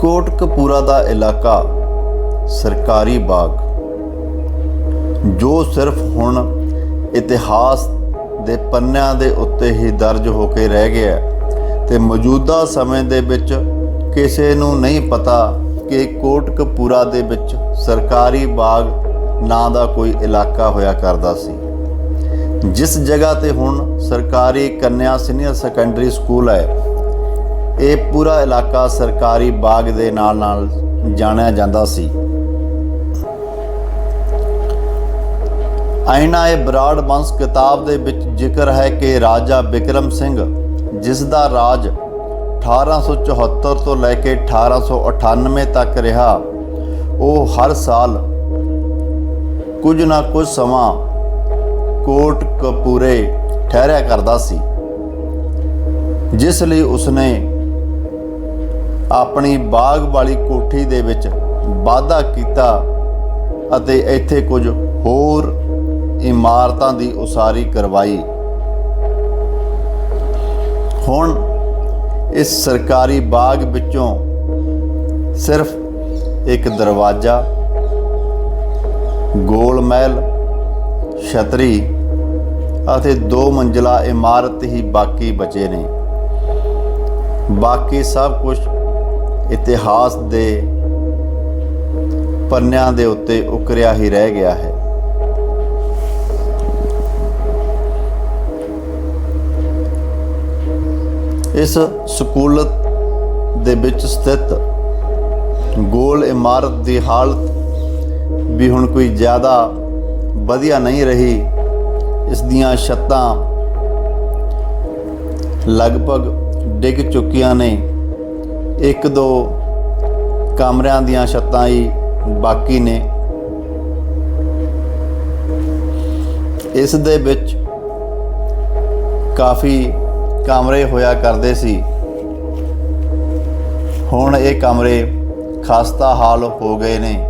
ਕੋਟਕਪੂਰਾ ਦਾ ਇਲਾਕਾ ਸਰਕਾਰੀ ਬਾਗ। ਜੋ ਸਿਰਫ ਹੁਣ ਇਤਿਹਾਸ ਦੇ ਪੰਨਿਆਂ ਦੇ ਉੱਤੇ ਹੀ ਦਰਜ ਹੋ ਕੇ ਰਹਿ ਗਿਆ ਹੈ ਤੇ ਮੌਜੂਦਾ ਸਮੇਂ ਦੇ ਵਿੱਚ ਕਿਸੇ ਨੂੰ ਨਹੀਂ ਪਤਾ ਕਿ ਕੋਟਕਪੂਰਾ ਦੇ ਵਿੱਚ ਸਰਕਾਰੀ ਬਾਗ ਨਾਂ ਦਾ ਕੋਈ ਇਲਾਕਾ ਹੋਇਆ ਕਰਦਾ ਸੀ। ਜਿਸ ਜਗ੍ਹਾ ਤੇ ਹੁਣ ਸਰਕਾਰੀ ਕੰਨਿਆ ਸੀਨੀਅਰ ਸੈਕੰਡਰੀ ਸਕੂਲ ਹੈ ਇਹ ਪੂਰਾ ਇਲਾਕਾ ਸਰਕਾਰੀ ਬਾਗ ਦੇ ਨਾਲ ਨਾਲ ਜਾਣਿਆ ਜਾਂਦਾ ਸੀ। ਆਇਨਾ ਇਹ ਬਰਾੜ ਵੰਸ਼ ਕਿਤਾਬ ਦੇ ਵਿੱਚ ਜ਼ਿਕਰ ਹੈ ਕਿ ਰਾਜਾ ਬਿਕਰਮ ਸਿੰਘ, ਜਿਸ ਦਾ ਰਾਜ 1874 ਤੋਂ ਲੈ ਕੇ 1898 ਤੱਕ ਰਿਹਾ, ਉਹ ਹਰ ਸਾਲ ਕੁਝ ਨਾ ਕੁਝ ਸਮਾਂ ਕੋਟ ਕਪੂਰੇ ਠਹਿਰਿਆ ਕਰਦਾ ਸੀ। ਜਿਸ ਲਈ ਉਸਨੇ ਆਪਣੀ ਬਾਗ ਵਾਲੀ ਕੋਠੀ ਦੇ ਵਿੱਚ ਵਾਅਦਾ ਕੀਤਾ ਅਤੇ ਇੱਥੇ ਕੁਝ ਹੋਰ ਇਮਾਰਤਾਂ ਦੀ ਉਸਾਰੀ ਕਰਵਾਈ। ਹੁਣ ਇਸ ਸਰਕਾਰੀ ਬਾਗ ਵਿੱਚੋਂ ਸਿਰਫ ਇੱਕ ਦਰਵਾਜ਼ਾ ਗੋਲ ਮਹਿਲ ਛਤਰੀ ਅਤੇ ਦੋ ਮੰਜ਼ਲਾ ਇਮਾਰਤ ਹੀ ਬਾਕੀ ਬਚੇ ਨੇ। ਬਾਕੀ ਸਭ ਕੁਝ ਇਤਿਹਾਸ ਦੇ ਪੰਨਿਆਂ ਦੇ ਉੱਤੇ ਉਕਰਿਆ ਹੀ ਰਹਿ ਗਿਆ ਹੈ। ਇਸ ਸਕੂਲ ਦੇ ਵਿੱਚ ਸਥਿਤ ਗੋਲ ਇਮਾਰਤ ਦੀ ਹਾਲਤ ਵੀ ਹੁਣ ਕੋਈ ਜ਼ਿਆਦਾ ਵਧੀਆ ਨਹੀਂ ਰਹੀ। ਇਸ ਦੀਆਂ ਛੱਤਾਂ ਲਗਭਗ ਡਿੱਗ ਚੁੱਕੀਆਂ ਨੇ। ਇੱਕ ਦੋ ਕਮਰਿਆਂ ਦੀਆਂ ਛੱਤਾਂ ਹੀ ਬਾਕੀ ਨੇ। ਇਸ ਦੇ ਵਿੱਚ ਕਾਫੀ ਕਮਰੇ ਹੋਇਆ ਕਰਦੇ ਸੀ। ਹੁਣ ਇਹ ਕਮਰੇ ਖਸਤਾ ਹਾਲ ਹੋ ਗਏ ਨੇ।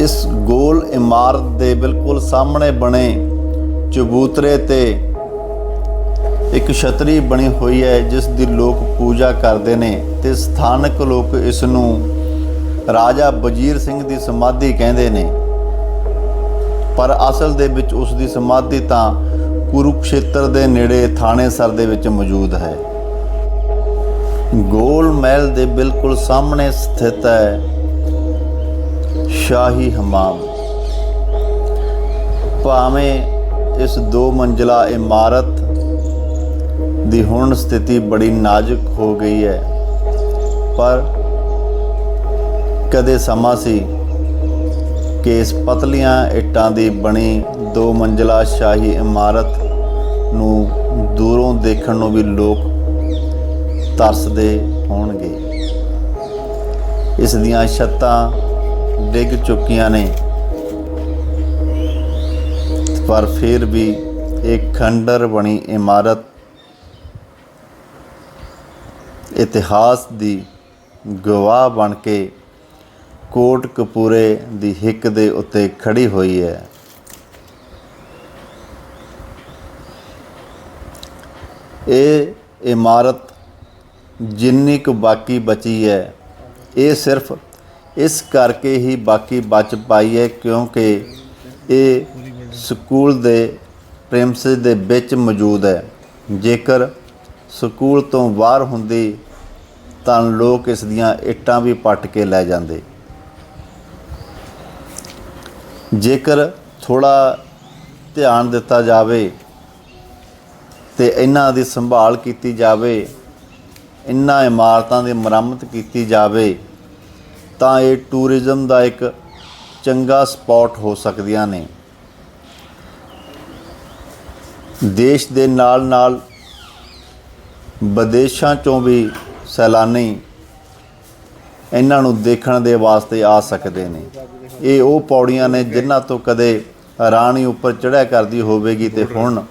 ਇਸ ਗੋਲ ਇਮਾਰਤ ਦੇ ਬਿਲਕੁਲ ਸਾਹਮਣੇ ਬਣੇ ਚਬੂਤਰੇ ਤੇ ਇੱਕ ਛਤਰੀ ਬਣੀ ਹੋਈ ਹੈ, ਜਿਸ ਦੀ ਲੋਕ ਪੂਜਾ ਕਰਦੇ ਨੇ ਤੇ ਸਥਾਨਕ ਲੋਕ ਇਸ ਨੂੰ ਰਾਜਾ ਵਜ਼ੀਰ ਸਿੰਘ ਦੀ ਸਮਾਧੀ ਕਹਿੰਦੇ ਨੇ। ਪਰ ਅਸਲ ਦੇ ਵਿੱਚ ਉਸ ਦੀ ਸਮਾਧੀ ਤਾਂ ਕੁਰੂਕਸ਼ੇਤਰ ਦੇ ਨੇੜੇ ਥਾਣੇਸਰ ਦੇ ਵਿੱਚ ਮੌਜੂਦ ਹੈ। ਗੋਲ ਮਹਿਲ ਦੇ ਬਿਲਕੁਲ ਸਾਹਮਣੇ ਸਥਿਤ ਹੈ। ਸ਼ਾਹੀ ਹਮਾਮ। ਭਾਵੇਂ ਇਸ ਦੋ ਮੰਜ਼ਲਾ ਇਮਾਰਤ ਦੀ ਹੁਣ ਸਥਿਤੀ ਬੜੀ ਨਾਜ਼ੁਕ ਹੋ ਗਈ ਹੈ, ਪਰ ਕਦੇ ਸਮਾਂ ਸੀ ਕਿ ਇਸ ਪਤਲੀਆਂ ਇੱਟਾਂ ਦੀ ਬਣੀ ਦੋ ਮੰਜ਼ਲਾ ਸ਼ਾਹੀ ਇਮਾਰਤ ਨੂੰ ਦੂਰੋਂ ਦੇਖਣ ਨੂੰ ਵੀ ਲੋਕ ਤਰਸਦੇ ਹੋਣਗੇ। ਇਸ ਦੀਆਂ ਛੱਤਾਂ ਡਿੱਗ ਚੁੱਕੀਆਂ ਨੇ। ਪਰ ਫਿਰ ਵੀ ਇੱਕ ਖੰਡਰ ਬਣੀ ਇਮਾਰਤ ਇਤਿਹਾਸ ਦੀ ਗਵਾਹ ਬਣ ਕੇ ਕੋਟ ਕਪੂਰੇ ਦੀ ਹਿੱਕ ਦੇ ਉੱਤੇ ਖੜੀ ਹੋਈ ਹੈ। ਇਹ ਇਮਾਰਤ ਜਿੰਨੀ ਕੁ ਬਾਕੀ ਬਚੀ ਹੈ, ਇਹ ਸਿਰਫ ਇਸ ਕਰਕੇ ਹੀ ਬਾਕੀ ਬਚ ਪਾਈ ਹੈ, ਕਿਉਂਕਿ ਇਹ ਸਕੂਲ ਦੇ ਪ੍ਰੇਮਸਿਸ ਦੇ ਵਿੱਚ ਮੌਜੂਦ ਹੈ। ਜੇਕਰ ਸਕੂਲ ਤੋਂ ਬਾਹਰ ਹੁੰਦੀ, ਤਾਂ ਲੋਕ ਇਸ ਦੀਆਂ ਇੱਟਾਂ ਵੀ ਪੱਟ ਕੇ ਲੈ ਜਾਂਦੇ। ਜੇਕਰ ਥੋੜਾ ਧਿਆਨ ਦਿੱਤਾ ਜਾਵੇ ਤੇ ਇਹਨਾਂ ਦੀ ਸੰਭਾਲ ਕੀਤੀ ਜਾਵੇ, ਇਹਨਾਂ ਇਮਾਰਤਾਂ ਦੀ ਮੁਰੰਮਤ ਕੀਤੀ ਜਾਵੇ ਤਾਂ ਇਹ ਟੂਰਿਜ਼ਮ ਦਾ ਇੱਕ ਚੰਗਾ ਸਪੌਟ ਹੋ ਸਕਦੀਆਂ ਨੇ। ਦੇਸ਼ ਦੇ ਨਾਲ ਨਾਲ ਵਿਦੇਸ਼ਾਂ ਚੋਂ ਵੀ ਸੈਲਾਨੀ ਇਹਨਾਂ ਨੂੰ ਦੇਖਣ ਦੇ ਵਾਸਤੇ ਆ ਸਕਦੇ ਨੇ। ਇਹ ਉਹ ਪੌੜੀਆਂ ਨੇ ਜਿਨ੍ਹਾਂ ਤੋਂ ਕਦੇ ਰਾਣੀ ਉੱਪਰ ਚੜ੍ਹਿਆ ਕਰਦੀ ਹੋਵੇਗੀ ਤੇ ਹੁਣ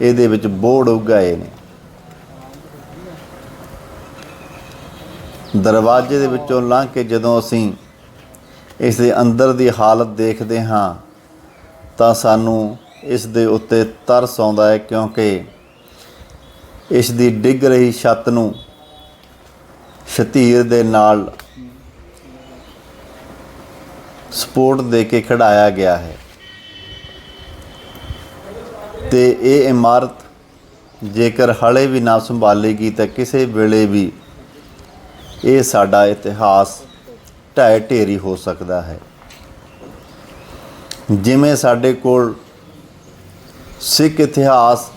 ਇਹਦੇ ਵਿੱਚ ਬੋੜ ਉਗਾਏ ਨੇ। ਦਰਵਾਜ਼ੇ ਦੇ ਵਿੱਚੋਂ ਲੰਘ ਕੇ ਜਦੋਂ ਅਸੀਂ ਇਸ ਦੇ ਅੰਦਰ ਦੀ ਹਾਲਤ ਦੇਖਦੇ ਹਾਂ, ਤਾਂ ਸਾਨੂੰ ਇਸ ਦੇ ਉੱਤੇ ਤਰਸ ਆਉਂਦਾ ਹੈ ਕਿਉਂਕਿ ਇਸ ਦੀ ਡਿੱਗ ਰਹੀ ਛੱਤ ਨੂੰ ਸ਼ਤੀਰ ਦੇ ਨਾਲ ਸਪੋਰਟ ਦੇ ਕੇ ਖੜਾਇਆ ਗਿਆ ਹੈ। ਤੇ ਇਹ ਇਮਾਰਤ ਜੇਕਰ ਹਲੇ ਵੀ ਨਾ ਸੰਭਾਲੇਗੀ, ਤਾਂ ਕਿਸੇ ਵੇਲੇ ਵੀ ਇਹ ਸਾਡਾ ਇਤਿਹਾਸ ਢਹਿ ਢੇਰੀ ਹੋ ਸਕਦਾ ਹੈ। ਜਿਵੇਂ ਸਾਡੇ ਕੋਲ ਸਿੱਖ ਇਤਿਹਾਸ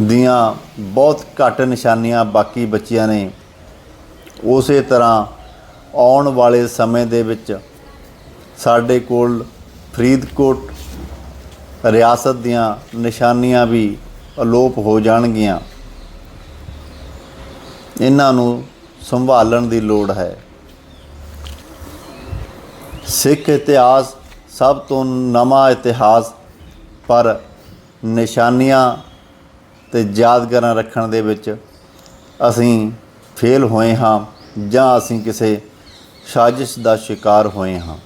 ਦੀਆਂ ਬਹੁਤ ਘੱਟ ਨਿਸ਼ਾਨੀਆਂ ਬਾਕੀ ਬਚੀਆਂ ਨੇ, ਉਸੇ ਤਰ੍ਹਾਂ ਆਉਣ ਵਾਲੇ ਸਮੇਂ ਦੇ ਵਿੱਚ ਸਾਡੇ ਕੋਲ ਫਰੀਦਕੋਟ ਰਿਆਸਤ ਦੀਆਂ ਨਿਸ਼ਾਨੀਆਂ ਵੀ ਅਲੋਪ ਹੋ ਜਾਣਗੀਆਂ। ਇਹਨਾਂ ਨੂੰ ਸੰਭਾਲਣ ਦੀ ਲੋੜ ਹੈ। ਸਿੱਖ ਇਤਿਹਾਸ ਸਭ ਤੋਂ ਨਵਾਂ ਇਤਿਹਾਸ, ਪਰ ਨਿਸ਼ਾਨੀਆਂ ਤੇ ਯਾਦਗਾਰਾਂ ਰੱਖਣ ਦੇ ਵਿੱਚ ਅਸੀਂ ਫੇਲ ਹੋਏ ਹਾਂ ਜਾਂ ਅਸੀਂ ਕਿਸੇ ਸਾਜ਼ਿਸ਼ ਦਾ ਸ਼ਿਕਾਰ ਹੋਏ ਹਾਂ।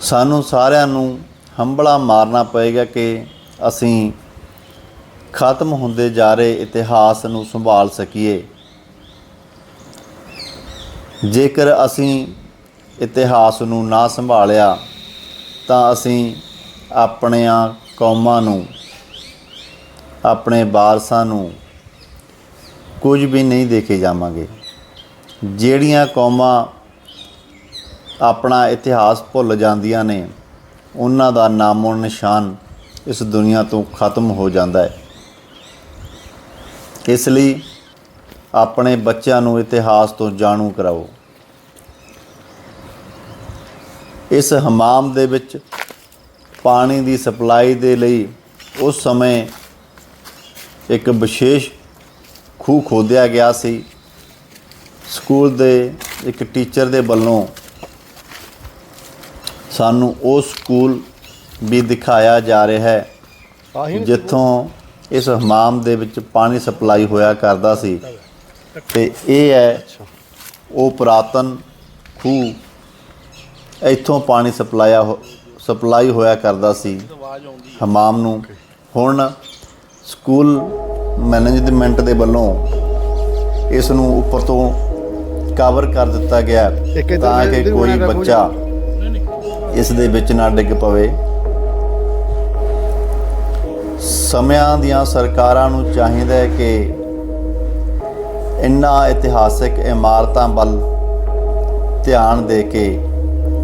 ਸਾਨੂੰ ਸਾਰਿਆਂ ਨੂੰ ਹੰਬਲਾ ਮਾਰਨਾ ਪਏਗਾ ਕਿ ਅਸੀਂ ਖਤਮ ਹੁੰਦੇ ਜਾ ਰਹੇ ਇਤਿਹਾਸ ਨੂੰ ਸੰਭਾਲ ਸਕੀਏ। ਜੇਕਰ ਅਸੀਂ ਇਤਿਹਾਸ ਨੂੰ ਨਾ ਸੰਭਾਲਿਆ, ਤਾਂ ਅਸੀਂ ਆਪਣੀਆਂ ਕੌਮਾਂ ਨੂੰ, ਆਪਣੇ ਵਾਰਸਾਂ ਨੂੰ ਕੁਝ ਵੀ ਨਹੀਂ ਦੇਖੇ ਜਾਵਾਂਗੇ। ਜਿਹੜੀਆਂ ਕੌਮਾਂ ਆਪਣਾ ਇਤਿਹਾਸ ਭੁੱਲ ਜਾਂਦੀਆਂ ਨੇ, ਉਹਨਾਂ ਦਾ ਨਾਮੋ ਨਿਸ਼ਾਨ ਇਸ ਦੁਨੀਆ ਤੋਂ ਖਤਮ ਹੋ ਜਾਂਦਾ ਹੈ। ਇਸ ਲਈ ਆਪਣੇ ਬੱਚਿਆਂ ਨੂੰ ਇਤਿਹਾਸ ਤੋਂ ਜਾਣੂ ਕਰਾਓ। ਇਸ ਹਮਾਮ ਦੇ ਵਿੱਚ ਪਾਣੀ ਦੀ ਸਪਲਾਈ ਦੇ ਲਈ ਉਸ ਸਮੇਂ ਇੱਕ ਵਿਸ਼ੇਸ਼ ਖੂਹ ਖੋਦਿਆ ਗਿਆ ਸੀ। ਸਕੂਲ ਦੇ ਇੱਕ ਟੀਚਰ ਦੇ ਵੱਲੋਂ ਸਾਨੂੰ ਉਹ ਸਕੂਲ ਵੀ ਦਿਖਾਇਆ ਜਾ ਰਿਹਾ ਹੈ ਜਿੱਥੋਂ ਇਸ ਹਮਾਮ ਦੇ ਵਿੱਚ ਪਾਣੀ ਸਪਲਾਈ ਹੋਇਆ ਕਰਦਾ ਸੀ। ਤੇ ਇਹ ਹੈ ਉਹ ਪੁਰਾਤਨ ਖੂਹ ਇੱਥੋਂ ਪਾਣੀ ਸਪਲਾਇਆ ਸਪਲਾਈ ਹੋਇਆ ਕਰਦਾ ਸੀ ਹਮਾਮ ਨੂੰ। ਹੁਣ ਸਕੂਲ ਮੈਨੇਜਮੈਂਟ ਦੇ ਵੱਲੋਂ ਇਸ ਨੂੰ ਉੱਪਰ ਤੋਂ ਕਵਰ ਕਰ ਦਿੱਤਾ ਗਿਆ ਤਾਂ ਕਿ ਕੋਈ ਬੱਚਾ ਇਸ ਦੇ ਵਿੱਚ ਨਾ ਡਿੱਗ ਪਵੇ। ਸਮਿਆਂ ਦੀਆਂ ਸਰਕਾਰਾਂ ਨੂੰ ਚਾਹੀਦਾ ਹੈ ਕਿ ਇਨ੍ਹਾਂ ਇਤਿਹਾਸਿਕ ਇਮਾਰਤਾਂ ਵੱਲ ਧਿਆਨ ਦੇ ਕੇ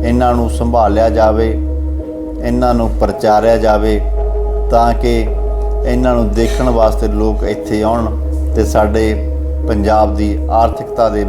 ਇਹਨਾਂ ਨੂੰ ਸੰਭਾਲਿਆ ਜਾਵੇ, ਇਹਨਾਂ ਨੂੰ ਪ੍ਰਚਾਰਿਆ ਜਾਵੇ, ਤਾਂ ਕਿ ਇਹਨਾਂ ਨੂੰ ਦੇਖਣ ਵਾਸਤੇ ਲੋਕ ਇੱਥੇ ਆਉਣ ਤੇ ਸਾਡੇ ਪੰਜਾਬ ਦੀ ਆਰਥਿਕਤਾ ਦੇ